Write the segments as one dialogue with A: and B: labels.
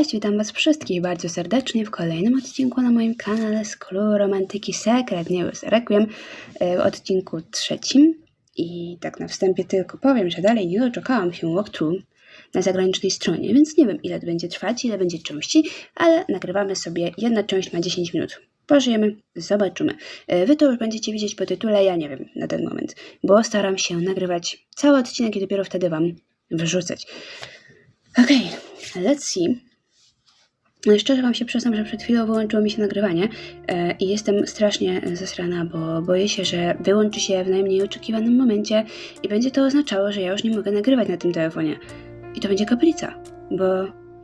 A: Cześć, witam Was wszystkich bardzo serdecznie w kolejnym odcinku na moim kanale z Clue Romantyki Secret News Requiem e, w odcinku trzecim. I tak na wstępie tylko powiem, że dalej nie doczekałam się walkthrough na zagranicznej stronie, więc nie wiem ile to będzie trwać, ile będzie części, ale nagrywamy sobie, jedna część ma 10 minut. Pożyjemy, zobaczymy. E, Wy to już będziecie widzieć po tytule, ja nie wiem na ten moment, bo staram się nagrywać cały odcinek i dopiero wtedy Wam wyrzucać. Okej, let's see. No szczerze Wam się przyznam, że przed chwilą wyłączyło mi się nagrywanie e, i jestem strasznie zesrana, bo boję się, że wyłączy się w najmniej oczekiwanym momencie i będzie to oznaczało, że ja już nie mogę nagrywać na tym telefonie. I to będzie kaplica, bo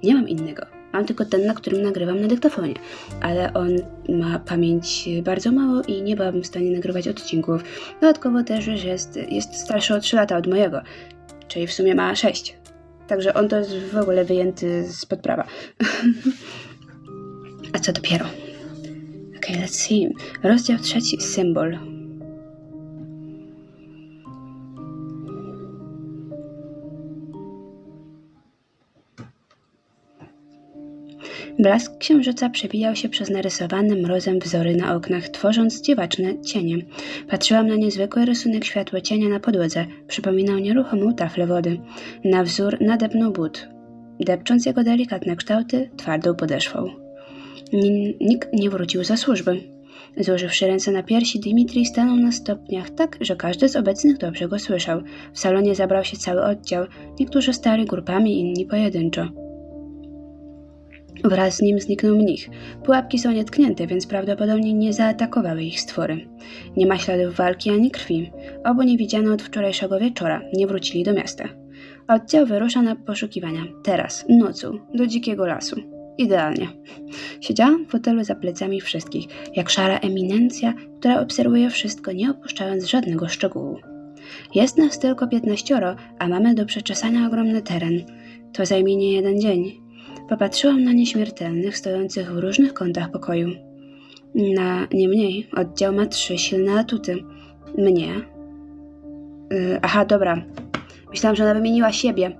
A: nie mam innego. Mam tylko ten, na którym nagrywam na dyktafonie, ale on ma pamięć bardzo mało i nie byłabym w stanie nagrywać odcinków. Dodatkowo też, że jest, jest starszy o 3 lata od mojego, czyli w sumie ma 6. Także on to jest w ogóle wyjęty spod prawa. A co dopiero? Okej, let's see. Rozdział trzeci, symbol. Blask księżyca przebijał się przez narysowane mrozem wzory na oknach, tworząc dziwaczne cienie. Patrzyłam na niezwykły rysunek światła cienia na podłodze. Przypominał nieruchomą taflę wody. Na wzór nadepnął but, depcząc jego delikatne kształty twardą podeszwą. Nikt nie wrócił za służby. Złożywszy ręce na piersi, Dimitri stanął na stopniach tak, że każdy z obecnych dobrze go słyszał. W salonie zabrał się cały oddział, niektórzy stali grupami, inni pojedynczo. Wraz z nim zniknął mnich. Pułapki są nietknięte, więc prawdopodobnie nie zaatakowały ich stwory. Nie ma śladów walki ani krwi. Obu nie widziano od wczorajszego wieczora. Nie wrócili do miasta. Oddział wyrusza na poszukiwania. Teraz, nocą, do dzikiego lasu. Idealnie. Siedziałam w fotelu za plecami wszystkich, jak szara eminencja, która obserwuje wszystko, nie opuszczając żadnego szczegółu. Jest nas tylko piętnaścioro, a mamy do przeczesania ogromny teren. To zajmie nie jeden dzień. Popatrzyłam na nieśmiertelnych, stojących w różnych kątach pokoju. Na nie mniej, oddział ma trzy silne atuty. Mnie. Yy, aha, dobra. Myślałam, że ona wymieniła siebie.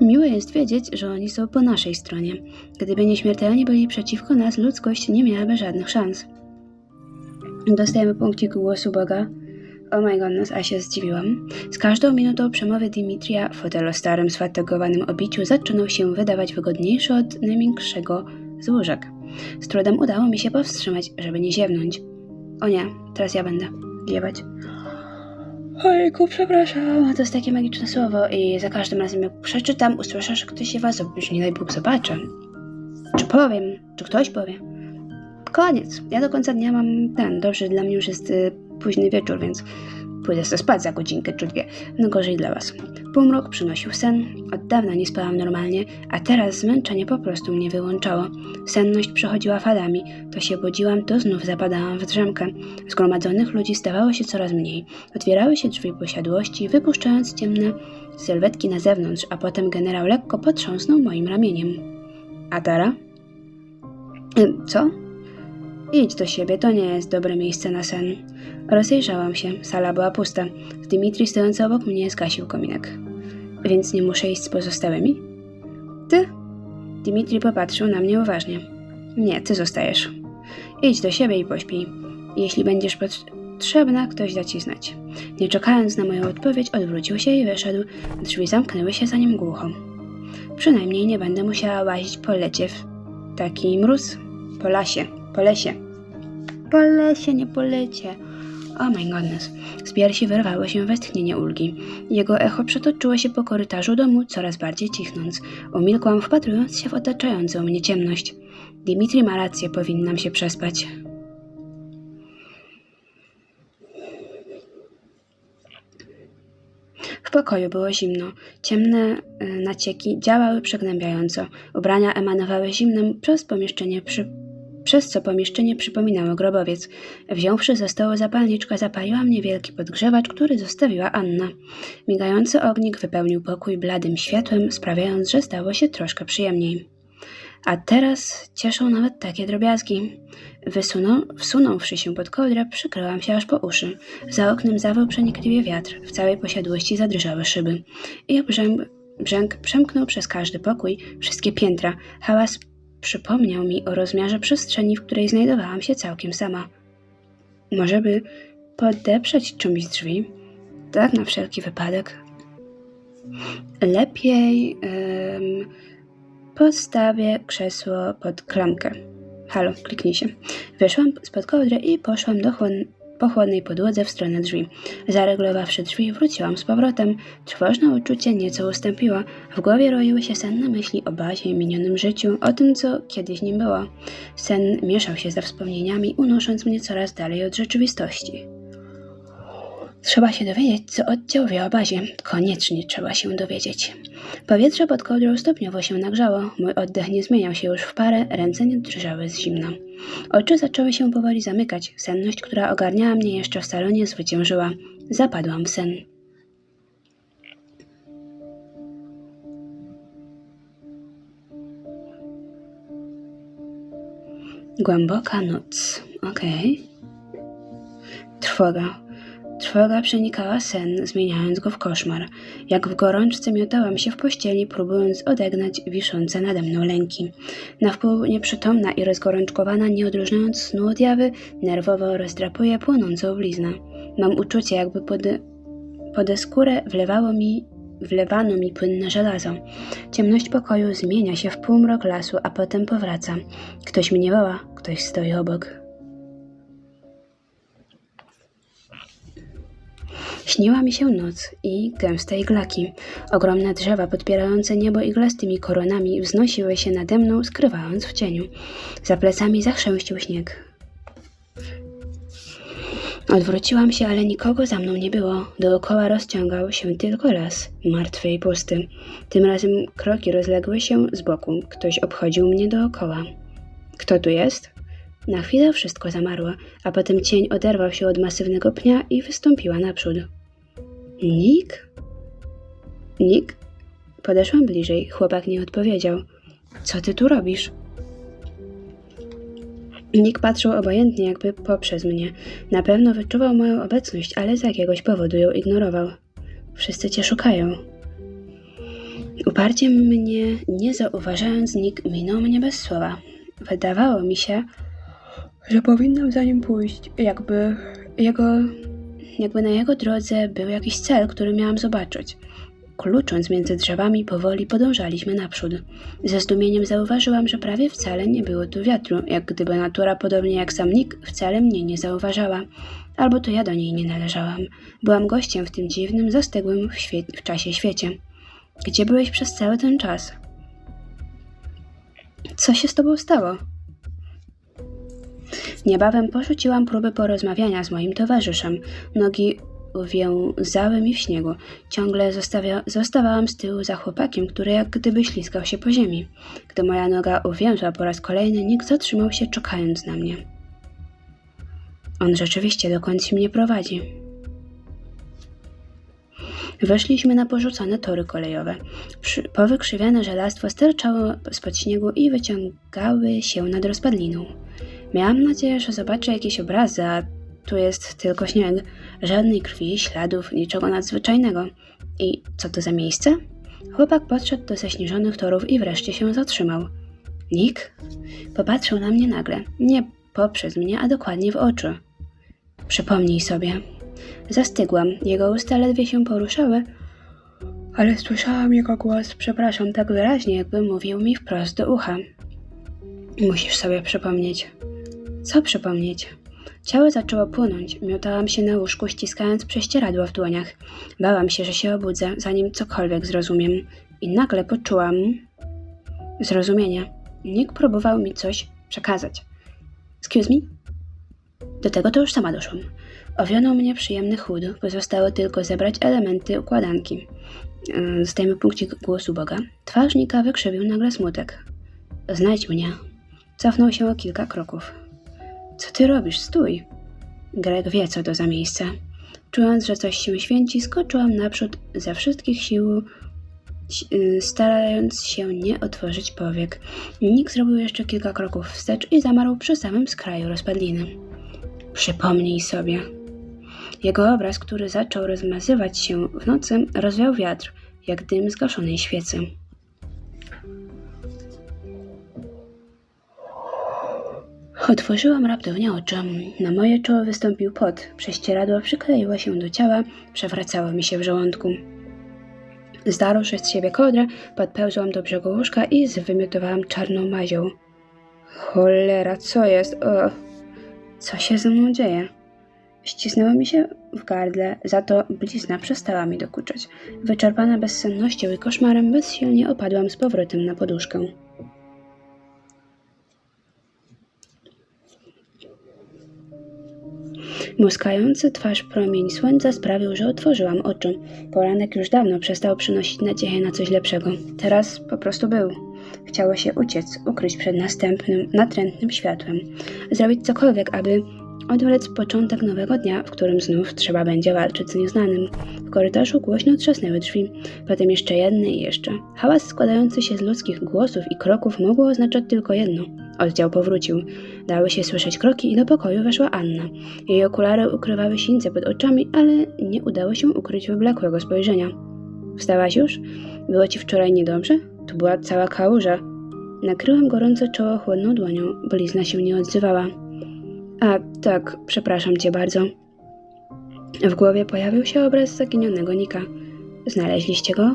A: Miło jest wiedzieć, że oni są po naszej stronie. Gdyby nieśmiertelni byli przeciwko nas, ludzkość nie miałaby żadnych szans. Dostajemy punkcik głosu Boga. Oh my goodness, a się zdziwiłam. Z każdą minutą przemowy Dimitrija fotel o starym, sfatygowanym obiciu zaczynał się wydawać wygodniejszy od największego z łóżek. Z trudem udało mi się powstrzymać, żeby nie ziewnąć. O nie, teraz ja będę ziewać. Ojku, przepraszam. To jest takie magiczne słowo i za każdym razem jak przeczytam, usłyszę, że ktoś się was już nie daj Bóg zobaczy. Czy powiem, czy ktoś powie. Koniec. Ja do końca dnia mam ten. Dobrze, dla mnie już jest y, późny wieczór, więc pójdę sobie spać za godzinkę czy dwie. No gorzej dla was. Półmrok przynosił sen. Od dawna nie spałam normalnie, a teraz zmęczenie po prostu mnie wyłączało. Senność przechodziła falami. To się budziłam, to znów zapadałam w drzemkę. Zgromadzonych ludzi stawało się coraz mniej. Otwierały się drzwi posiadłości, wypuszczając ciemne sylwetki na zewnątrz, a potem generał lekko potrząsnął moim ramieniem. A Tara? Y, Co? Idź do siebie, to nie jest dobre miejsce na sen. Rozejrzałam się, sala była pusta. Dimitri stojący obok mnie zgasił kominek. Więc nie muszę iść z pozostałymi? Ty? Dimitri popatrzył na mnie uważnie. Nie, ty zostajesz. Idź do siebie i pośpij. Jeśli będziesz potrzebna, ktoś da ci znać. Nie czekając na moją odpowiedź, odwrócił się i wyszedł. Drzwi zamknęły się za nim głucho. Przynajmniej nie będę musiała łazić po lecie w taki mróz. Po lasie, po lesie. Po lesie, nie po lecie. Oh my goodness. Z piersi wyrwało się westchnienie ulgi. Jego echo przetoczyło się po korytarzu domu, coraz bardziej cichnąc. Umilkłam, wpatrując się w otaczającą mnie ciemność. Dimitri ma rację, powinnam się przespać. W pokoju było zimno. Ciemne y, nacieki działały przygnębiająco. Ubrania emanowały zimnem przez pomieszczenie przy... przez co pomieszczenie przypominało grobowiec. Wziąwszy ze stołu zapalniczkę, zapaliłam niewielki podgrzewacz, który zostawiła Anna. Migający ognik wypełnił pokój bladym światłem, sprawiając, że stało się troszkę przyjemniej. A teraz cieszą nawet takie drobiazgi. Wysunął, wsunąwszy się pod kołdrę, przykryłam się aż po uszy. Za oknem zawał przenikliwie wiatr, w całej posiadłości zadrżały szyby. I obrzęk, Brzęk przemknął przez każdy pokój, wszystkie piętra. Hałas przypomniał mi o rozmiarze przestrzeni, w której znajdowałam się całkiem sama. Może by podeprzeć czymś drzwi? Tak, na wszelki wypadek. Lepiej em, postawię krzesło pod klamkę. Halo, kliknij się. Wyszłam spod kołdry i poszłam do chłon- po chłodnej podłodze w stronę drzwi. Zareglowawszy drzwi, wróciłam z powrotem. Trwożne uczucie nieco ustąpiło. W głowie roiły się senne myśli o bazie i minionym życiu, o tym, co kiedyś nim było. Sen mieszał się ze wspomnieniami, unosząc mnie coraz dalej od rzeczywistości. Trzeba się dowiedzieć, co oddział wie o bazie. Koniecznie trzeba się dowiedzieć. Powietrze pod kołdrą stopniowo się nagrzało. Mój oddech nie zmieniał się już w parę, ręce nie drżały z zimna. Oczy zaczęły się powoli zamykać. Senność, która ogarniała mnie jeszcze w salonie, zwyciężyła. Zapadłam w sen. Głęboka noc. Okej. Trwoga. Trwoga przenikała sen, zmieniając go w koszmar. Jak w gorączce miotałam się w pościeli, próbując odegnać wiszące nade mną lęki. Na wpół nieprzytomna i rozgorączkowana, nie odróżniając snu od jawy, nerwowo rozdrapuję płonącą bliznę. Mam uczucie, jakby pod, pod skórę wlewało mi, wlewano mi płynne żelazo. Ciemność pokoju zmienia się w półmrok lasu, a potem powraca. Ktoś mnie woła, ktoś stoi obok. Śniła mi się noc i gęste iglaki. Ogromne drzewa podpierające niebo iglastymi koronami wznosiły się nade mną, skrywając w cieniu. Za plecami zachrzęścił śnieg. Odwróciłam się, ale nikogo za mną nie było. Dookoła rozciągał się tylko las, martwy i pusty. Tym razem kroki rozległy się z boku. Ktoś obchodził mnie dookoła. Kto tu jest? Na chwilę wszystko zamarło, a potem cień oderwał się od masywnego pnia i wystąpiła naprzód. Nick? Nick? Podeszłam bliżej. Chłopak nie odpowiedział. Co ty tu robisz? Nick patrzył obojętnie, jakby poprzez mnie. Na pewno wyczuwał moją obecność, ale z jakiegoś powodu ją ignorował. Wszyscy cię szukają. Uparcie mnie nie zauważając, Nick minął mnie bez słowa. Wydawało mi się, że powinnam za nim pójść, jakby jego, jakby na jego drodze był jakiś cel, który miałam zobaczyć. Klucząc między drzewami, powoli podążaliśmy naprzód. Ze zdumieniem zauważyłam, że prawie wcale nie było tu wiatru, jak gdyby natura, podobnie jak sam Nick, wcale mnie nie zauważała. Albo to ja do niej nie należałam. Byłam gościem w tym dziwnym, zastygłym w, świe- w czasie świecie. Gdzie byłeś przez cały ten czas? Co się z tobą stało? Niebawem porzuciłam próby porozmawiania z moim towarzyszem. Nogi uwiązały mi w śniegu. Ciągle zostawia- zostawałam z tyłu za chłopakiem, który jak gdyby ślizgał się po ziemi. Gdy moja noga uwięzła po raz kolejny, nikt zatrzymał się, czekając na mnie. On rzeczywiście dokądś mnie prowadzi. Weszliśmy na porzucone tory kolejowe. Powykrzywiane żelastwo sterczało spod śniegu i wyciągały się nad rozpadliną. Miałam nadzieję, że zobaczę jakieś obrazy, a tu jest tylko śnieg. Żadnej krwi, śladów, niczego nadzwyczajnego. I co to za miejsce? Chłopak podszedł do zaśnieżonych torów i wreszcie się zatrzymał. Nick? Popatrzył na mnie nagle. Nie poprzez mnie, a dokładnie w oczy. Przypomnij sobie. Zastygłam. Jego usta ledwie się poruszały, ale słyszałam jego głos, przepraszam, tak wyraźnie, jakby mówił mi wprost do ucha. Musisz sobie przypomnieć. Co przypomnieć? Ciało zaczęło płonąć. Miotałam się na łóżku, ściskając prześcieradło w dłoniach. Bałam się, że się obudzę, zanim cokolwiek zrozumiem. I nagle poczułam zrozumienie. Nick próbował mi coś przekazać. Excuse me? Do tego to już sama doszłam. Owionął mnie przyjemny chłód, pozostało tylko zebrać elementy układanki. Yy, Zdajmy punkcik głosu Boga. Twarz Nika wykrzywił nagle smutek. Znajdź mnie. Cofnął się o kilka kroków. Co ty robisz? Stój! Greg wie, co to za miejsce. Czując, że coś się święci, skoczyłam naprzód ze wszystkich sił, yy, starając się nie otworzyć powiek. Nick zrobił jeszcze kilka kroków wstecz i zamarł przy samym skraju rozpadliny. Przypomnij sobie. Jego obraz, który zaczął rozmazywać się w nocy, rozwiał wiatr. jak dym zgaszonej świecy. Otworzyłam raptownie oczy. Na moje czoło wystąpił pot. Prześcieradło przykleiło się do ciała, przewracało mi się w żołądku. Zdarłszy z siebie kołdrę, podpełzłam do brzegu łóżka i zwymiotowałam czarną mazią. Cholera, co jest? O, co się ze mną dzieje? Ścisnęło mi się w gardle, za to blizna przestała mi dokuczać. Wyczerpana bezsennością i koszmarem, bezsilnie opadłam z powrotem na poduszkę. Muskający twarz promień słońca sprawił, że otworzyłam oczy. Poranek już dawno przestał przynosić nadzieję na coś lepszego. Teraz po prostu był. Chciało się uciec, ukryć przed następnym, natrętnym światłem. Zrobić cokolwiek, aby odwlec początek nowego dnia, w którym znów trzeba będzie walczyć z nieznanym. W korytarzu głośno trzasnęły drzwi, potem jeszcze jedne i jeszcze. Hałas składający się z ludzkich głosów i kroków mógł oznaczać tylko jedno. Oddział powrócił. Dały się słyszeć kroki i do pokoju weszła Anna. Jej okulary ukrywały sińce pod oczami, ale nie udało się ukryć wyblakłego spojrzenia. Wstałaś już? Było ci wczoraj niedobrze? Tu była cała kałuża. Nakryłam gorące czoło chłodną dłonią, blizna się nie odzywała. A, tak, przepraszam cię bardzo. W głowie pojawił się obraz zaginionego Nika. Znaleźliście go?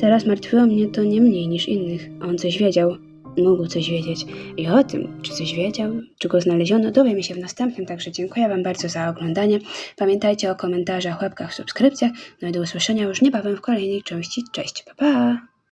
A: Teraz martwiło mnie to nie mniej niż innych. On coś wiedział. Mógł coś wiedzieć. I o tym, czy coś wiedział, czy go znaleziono, dowiemy się w następnym. Także dziękuję Wam bardzo za oglądanie. Pamiętajcie o komentarzach, łapkach, subskrypcjach. No i do usłyszenia już niebawem w kolejnej części. Cześć, pa pa!